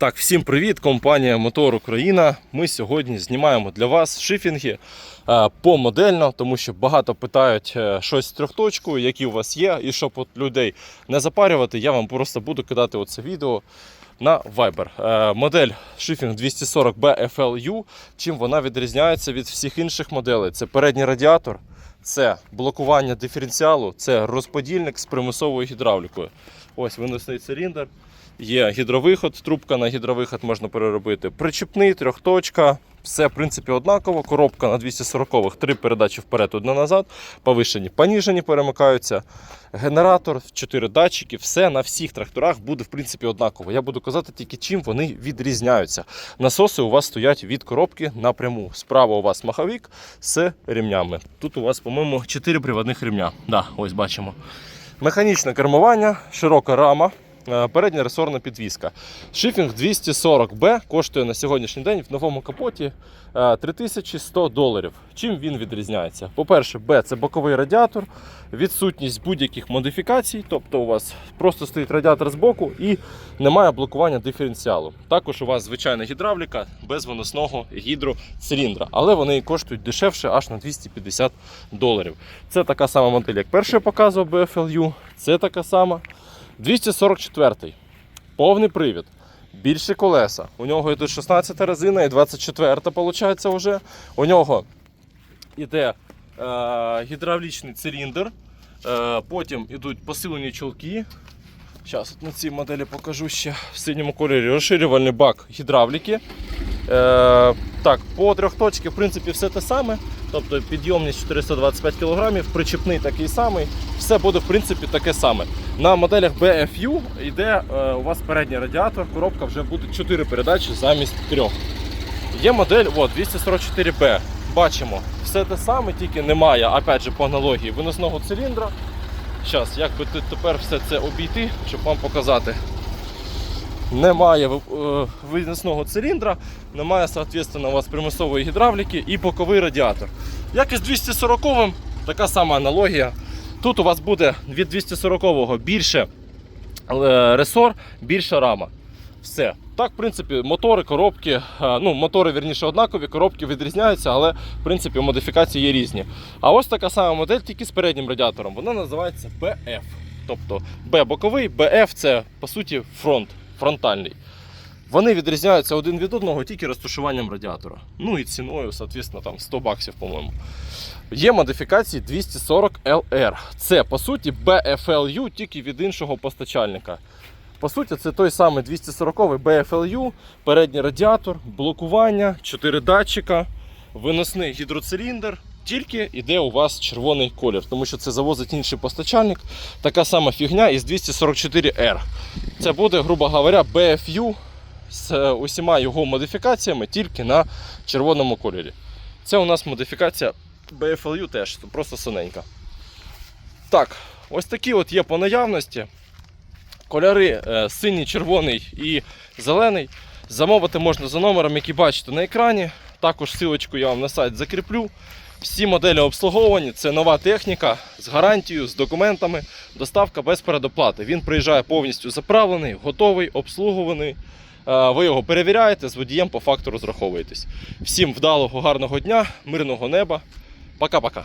Так, всім привіт! Компанія Мотор Україна. Ми сьогодні знімаємо для вас шифінги е, помодельно, тому що багато питають е, щось з трьохточкою, які у вас є, і щоб от людей не запарювати, я вам просто буду кидати оце відео на Viber. Е, Модель шифінг 240B FLU. Чим вона відрізняється від всіх інших моделей? Це передній радіатор, це блокування диференціалу, це розподільник з примусовою гідравлікою. Ось виносний циліндр. Є гідровиход, трубка на гідровиход можна переробити. Причіпний, трьохточка. Все, в принципі, однаково. Коробка на 240-х, три передачі вперед, одна назад. Повишені, поніжені перемикаються. Генератор, 4 датчики, все на всіх тракторах буде в принципі однаково. Я буду казати тільки чим вони відрізняються. Насоси у вас стоять від коробки напряму. Справа у вас маховик з ремнями. Тут у вас, по-моєму, 4 приводних ремня. Да, ось бачимо. Механічне кермування, широка рама. Е, Передня ресорна підвізка. Шифінг 240B коштує на сьогоднішній день в новому капоті е, 3100 доларів. Чим він відрізняється? По-перше, B це боковий радіатор, відсутність будь-яких модифікацій, тобто у вас просто стоїть радіатор з боку і немає блокування диференціалу. Також у вас звичайна гідравліка без виносного гідроциліндра, але вони коштують дешевше аж на 250 доларів. Це така сама модель, як перша показував BFLU, це така сама. 244 повний привід. Більші колеса. У нього йде 16 резина і 24 виходить вже. У нього йде е, гідравлічний циліндр. Е, потім йдуть посилені чолки. Зараз на цій моделі покажу ще в синьому кольорі розширювальний бак гідравліки. Е, так, по трьохточці, в принципі, все те саме. Тобто підйомність 425 кг, причіпний такий самий, все буде в принципі таке саме. На моделях BFU йде е, у вас передній радіатор, коробка вже буде 4 передачі замість 3. Є модель от, 244B. Бачимо, все те саме, тільки немає, опять же, по аналогії виносного циліндра. Зараз, як би тепер все це обійти, щоб вам показати. Немає е, виносного циліндра, немає, у вас примусової гідравліки і боковий радіатор. Як і з 240 така сама аналогія. Тут у вас буде від 240-го більше е, ресор, більша рама. Все. Так, в принципі, мотори, коробки, е, ну, мотори вірніше однакові, коробки відрізняються, але в принципі модифікації є різні. А ось така сама модель, тільки з переднім радіатором. Вона називається BF. Тобто B боковий, BF це по суті фронт, фронтальний. Вони відрізняються один від одного тільки розташуванням радіатора. Ну і ціною, соответственно, там 100 баксів, по-моєму. Є модифікації 240 LR. Це по суті BFLU тільки від іншого постачальника. По суті, це той самий 240 BFLU, передній радіатор, блокування, 4 датчика, виносний гідроциліндр. Тільки йде у вас червоний колір, тому що це завозить інший постачальник. Така сама фігня із 244R. Це буде, грубо говоря, BFU з усіма його модифікаціями тільки на червоному кольорі. Це у нас модифікація BFLU теж, просто синенька. Так, ось такі от є по наявності. Кольори е, синій, червоний і зелений. Замовити можна за номером, який бачите на екрані. Також силочку я вам на сайт закріплю. Всі моделі обслуговані, це нова техніка з гарантією, з документами, доставка без передоплати. Він приїжджає повністю заправлений, готовий, обслугуваний. Е, Ви його перевіряєте, з водієм по факту розраховуєтесь. Всім вдалого, гарного дня, мирного неба. Пока-пока.